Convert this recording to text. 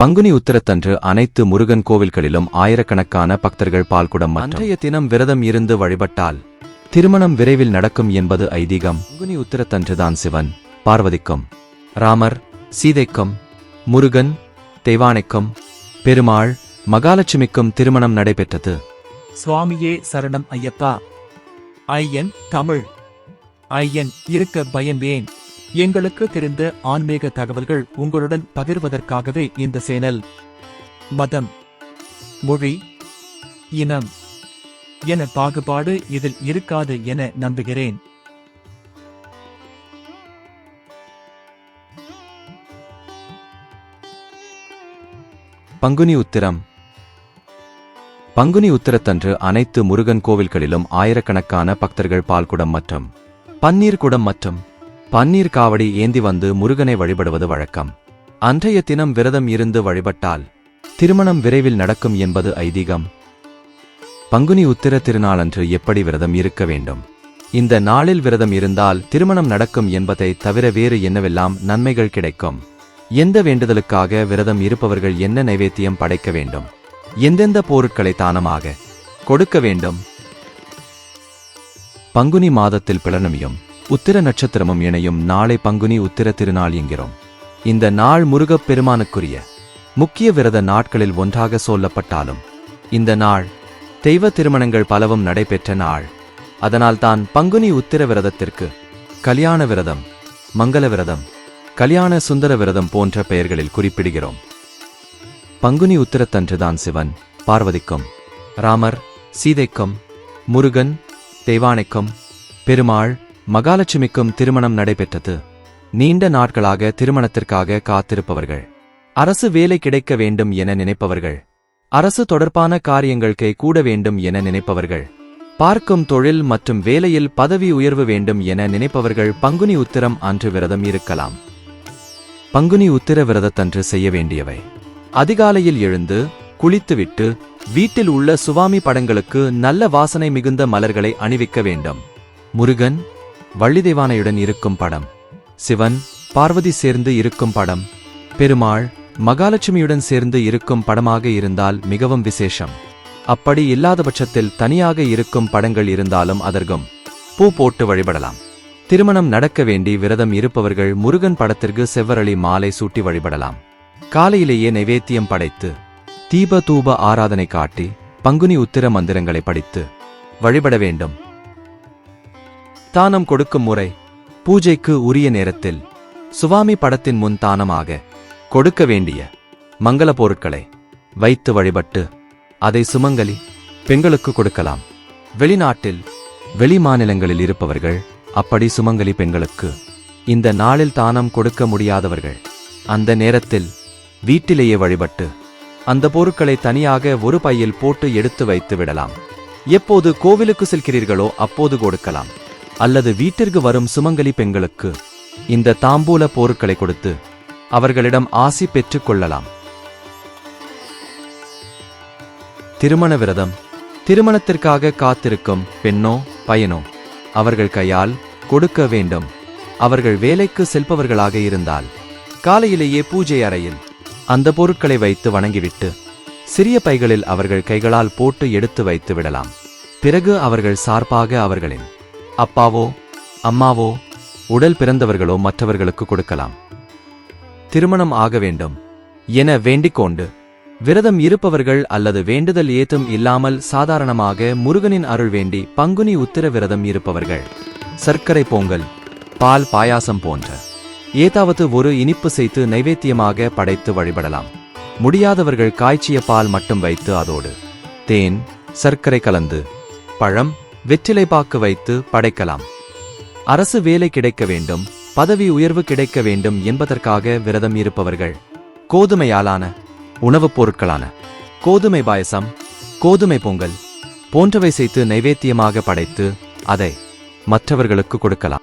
பங்குனி உத்திரத்தன்று அனைத்து முருகன் கோவில்களிலும் ஆயிரக்கணக்கான பக்தர்கள் பால்குடம் அன்றைய தினம் விரதம் இருந்து வழிபட்டால் திருமணம் விரைவில் நடக்கும் என்பது ஐதீகம். பங்குனி உத்திரத்தன்றுதான் சிவன். பார்வதிக்கும் ராமர் சீதைக்கும் முருகன் தெய்வானைக்கும் பெருமாள் மகாலட்சுமிக்கும் திருமணம் நடைபெற்றது. சுவாமியே சரணம் ஐயப்பா. ஐயன் தமிழ். ஐயன் இருக்க பயந்தேன். எங்களுக்கு தெரிந்த ஆன்மீக தகவல்கள் உங்களுடன் பகிர்வதற்காகவே இந்த சேனல். மதம் மொழி இனம் என பாகுபாடு இதில் இருக்காது என நம்புகிறேன். பங்குனி உத்திரம். பங்குனி உத்திரத்தன்று அனைத்து முருகன் கோவில்களிலும் ஆயிரக்கணக்கான பக்தர்கள் பால்குடம் மற்றும் பன்னீர் குடம் மற்றும் பன்னீர் காவடி ஏந்தி வந்து முருகனை வழிபடுவது வழக்கம். அன்றைய தினம் விரதம் இருந்து வழிபட்டால் திருமணம் விரைவில் நடக்கும் என்பது ஐதீகம். பங்குனி உத்திர திருநாளன்று எப்படி விரதம் இருக்க வேண்டும்? இந்த நாளில் விரதம் இருந்தால் திருமணம் நடக்கும் என்பதை தவிர வேறு என்னவெல்லாம் நன்மைகள் கிடைக்கும்? எந்த வேண்டுதலுக்காக விரதம் இருப்பவர்கள் என்ன நைவேத்தியம் படைக்க வேண்டும்? எந்தெந்த பொருட்களை தானமாக கொடுக்க வேண்டும்? பங்குனி மாதத்தில் பிளனமியும் உத்திர நட்சத்திரமும் இணையும் நாளை பங்குனி உத்திர திருநாள் என்கிறோம். இந்த நாள் முருகப் பெருமானுக்குரிய முக்கிய விரத நாட்களில் ஒன்றாக சொல்லப்பட்டாலும் இந்த நாள் தெய்வ திருமணங்கள் பலவும் நடைபெற்ற நாள். அதனால்தான் பங்குனி உத்திர விரதத்திற்கு கல்யாண விரதம் மங்கள விரதம் கல்யாண சுந்தர விரதம் போன்ற பெயர்களில் குறிப்பிடுகிறோம். பங்குனி உத்திரத்தன்றுதான் சிவன் பார்வதிக்கும் ராமர் சீதைக்கும் முருகன் தெய்வானைக்கும் பெருமாள் மகாலட்சுமிக்கும் திருமணம் நடைபெற்றது. நீண்ட நாட்களாக திருமணத்திற்காக காத்திருப்பவர்கள். அரசு வேலை கிடைக்க வேண்டும் என நினைப்பவர்கள். அரசு தொடர்பான காரியங்கள் கை கூட வேண்டும் என நினைப்பவர்கள். பார்க்கும் தொழில் மற்றும் வேலையில் பதவி உயர்வு வேண்டும் என நினைப்பவர்கள் பங்குனி உத்திரம் அன்று விரதம் இருக்கலாம். பங்குனி உத்திர விரதத்தன்று செய்ய வேண்டியவை. அதிகாலையில் எழுந்து குளித்துவிட்டு வீட்டில் உள்ள சுவாமி படங்களுக்கு நல்ல வாசனை மிகுந்த மலர்களை அணிவிக்க வேண்டும். முருகன் வள்ளிதேவானையுடன் இருக்கும் படம். சிவன் பார்வதி சேர்ந்து இருக்கும் படம். பெருமாள் மகாலட்சுமியுடன் சேர்ந்து இருக்கும் படமாக இருந்தால் மிகவும் விசேஷம். அப்படி இல்லாத பட்சத்தில் தனியாக இருக்கும் படங்கள் இருந்தாலும் அதற்கும் பூ போட்டு வழிபடலாம். திருமணம் நடக்க வேண்டி விரதம் இருப்பவர்கள் முருகன் படத்திற்கு செவ்வரளி மாலை சூட்டி வழிபடலாம். காலையிலேயே நைவேத்தியம் படைத்து தீப தூப ஆராதனை காட்டி பங்குனி உத்திர மந்திரங்களை படித்து வழிபட வேண்டும். தானம் கொடுக்கும் முறை பூஜைக்கு உரிய நேரத்தில் சுவாமி படத்தின் முன் தானமாக கொடுக்க வேண்டிய மங்கள பொருட்களை வைத்து வழிபட்டு அதை சுமங்கலி பெண்களுக்கு கொடுக்கலாம். வெளிநாட்டில் வெளி மாநிலங்களில் இருப்பவர்கள் அப்படி சுமங்கலி பெண்களுக்கு இந்த நாளில் தானம் கொடுக்க முடியாதவர்கள் அந்த நேரத்தில் வீட்டிலேயே வழிபட்டு அந்த பொருட்களை தனியாக ஒரு பையில் போட்டு எடுத்து வைத்து விடலாம். எப்போது கோவிலுக்கு செல்கிறீர்களோ அப்போது கொடுக்கலாம். அல்லது வீட்டிற்கு வரும் சுமங்கலி பெண்களுக்கு இந்த தாம்பூல பொருட்களை கொடுத்து அவர்களிடம் ஆசி பெற்றுக் கொள்ளலாம். திருமண விரதம். திருமணத்திற்காக காத்திருக்கும் பெண்ணோ பையனோ அவர்கள் கையால் கொடுக்க வேண்டும். அவர்கள் வேலைக்கு செல்பவர்களாக இருந்தால் காலையிலேயே பூஜை அறையில் அந்த பொருட்களை வைத்து வணங்கிவிட்டு சிறிய பைகளில் அவர்கள் கைகளால் போட்டு எடுத்து வைத்து விடலாம். பிறகு அவர்கள் சார்பாக அவர்களின் அப்பாவோ அம்மாவோ உடல் பிறந்தவர்களோ மற்றவர்களுக்கு கொடுக்கலாம். திருமணம் ஆக வேண்டும். என வேண்டிக்கொண்டு விரதம் இருப்பவர்கள் அல்லது வேண்டுதல் ஏதும் இல்லாமல் சாதாரணமாக முருகனின் அருள் வேண்டி பங்குனி உத்திர விரதம் இருப்பவர்கள். சர்க்கரை பொங்கல் பால் பாயாசம் போன்ற ஏதாவது ஒரு இனிப்பு செய்து நைவேத்தியமாக படைத்து வழிபடலாம். முடியாதவர்கள் காய்ச்சிய பால் மட்டும் வைத்து அதோடு தேன் சர்க்கரை கலந்து பழம் வெற்றிலை பாக்கு வைத்து படைக்கலாம். அரசு வேலை கிடைக்க வேண்டும் பதவி உயர்வு கிடைக்க வேண்டும் என்பதற்காக விரதம் இருப்பவர்கள் கோதுமையாலான உணவுப் பொருட்களான கோதுமை பாயசம் கோதுமை பொங்கல் போன்றவை செய்து நைவேத்தியமாக படைத்து அதை மற்றவர்களுக்கு கொடுக்கலாம்.